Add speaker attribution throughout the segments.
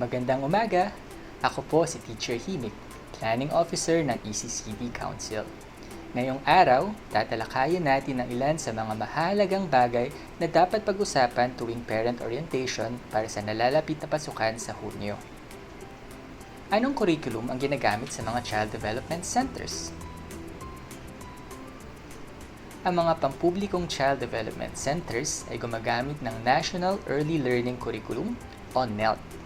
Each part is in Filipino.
Speaker 1: Magandang umaga! Ako po si Teacher Himik, Planning Officer ng ECCD Council. Ngayong araw, tatalakayin natin ang ilan sa mga mahalagang bagay na dapat pag-usapan tuwing parent orientation para sa nalalapit na pasukan sa Hunyo. Anong curriculum ang ginagamit sa mga Child Development Centers? Ang mga pampublikong Child Development Centers ay gumagamit ng National Early Learning Curriculum o NELC.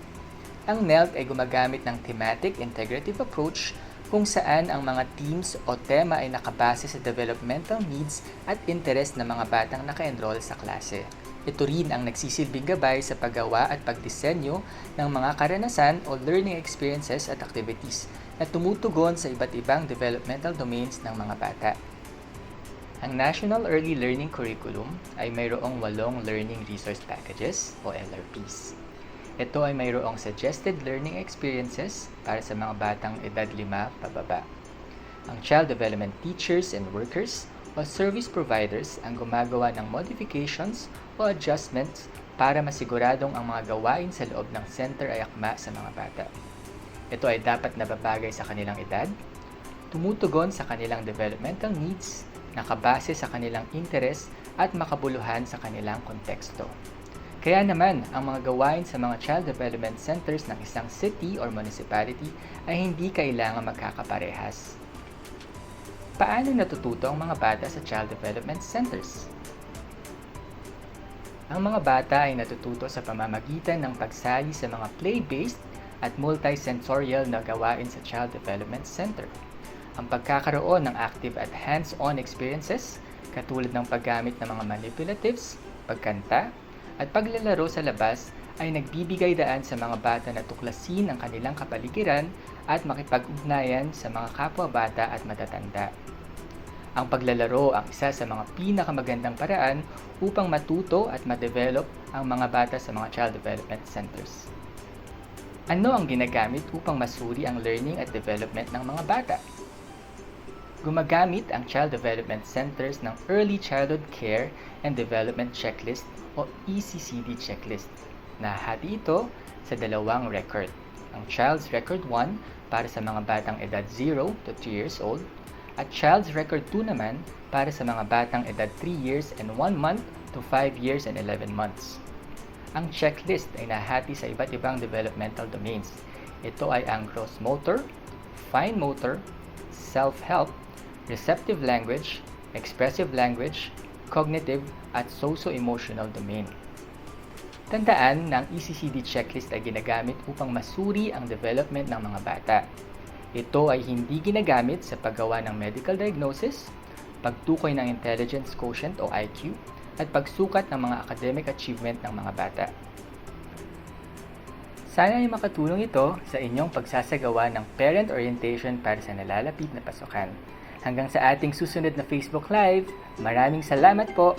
Speaker 1: Ang NELC ay gumagamit ng Thematic Integrative Approach kung saan ang mga themes o tema ay nakabase sa developmental needs at interest ng mga batang naka-enroll sa klase. Ito rin ang nagsisilbing gabay sa paggawa at pagdisenyo ng mga karanasan o learning experiences at activities na tumutugon sa iba't ibang developmental domains ng mga bata. Ang National Early Learning Curriculum ay mayroong walong Learning Resource Packages o LRPs. Ito ay mayroong suggested learning experiences para sa mga batang edad 5 pababa. Ang child development teachers and workers o service providers ang gumagawa ng modifications o adjustments para masiguradong ang mga gawain sa loob ng center ay akma sa mga bata. Ito ay dapat nababagay sa kanilang edad, tumutugon sa kanilang developmental needs, nakabase sa kanilang interes at makabuluhan sa kanilang konteksto. Kaya naman, ang mga gawain sa mga child development centers ng isang city or municipality ay hindi kailangan magkakaparehas. Paano natututo ang mga bata sa child development centers? Ang mga bata ay natututo sa pamamagitan ng pagsali sa mga play-based at multisensorial na gawain sa Child Development Center. Ang pagkakaroon ng active at hands-on experiences katulad ng paggamit ng mga manipulatives, pagkanta, at paglalaro sa labas ay nagbibigay daan sa mga bata na tuklasin ang kanilang kapaligiran at makipag-ugnayan sa mga kapwa-bata at matatanda. Ang paglalaro ang isa sa mga pinakamagandang paraan upang matuto at ma-develop ang mga bata sa mga child development centers. Ano ang ginagamit upang masuri ang learning at development ng mga bata? Gumagamit ang Child Development Centers ng Early Childhood Care and Development Checklist o ECCD checklist. Nahati ito sa dalawang record. Ang Child's Record 1 para sa mga batang edad 0 to 3 years old at Child's Record 2 naman para sa mga batang edad 3 years and 1 month to 5 years and 11 months. Ang checklist ay nahati sa iba't ibang developmental domains. Ito ay ang gross motor, fine motor, self-help, receptive language, expressive language, cognitive, at socio-emotional domain. Tandaan na ang ECCD checklist ay ginagamit upang masuri ang development ng mga bata. Ito ay hindi ginagamit sa paggawa ng medical diagnosis, pagtukoy ng intelligence quotient o IQ, at pagsukat ng mga academic achievement ng mga bata. Sana ay makatulong ito sa inyong pagsasagawa ng parent orientation para sa nalalapit na pasukan. Hanggang sa ating susunod na Facebook Live, maraming salamat po!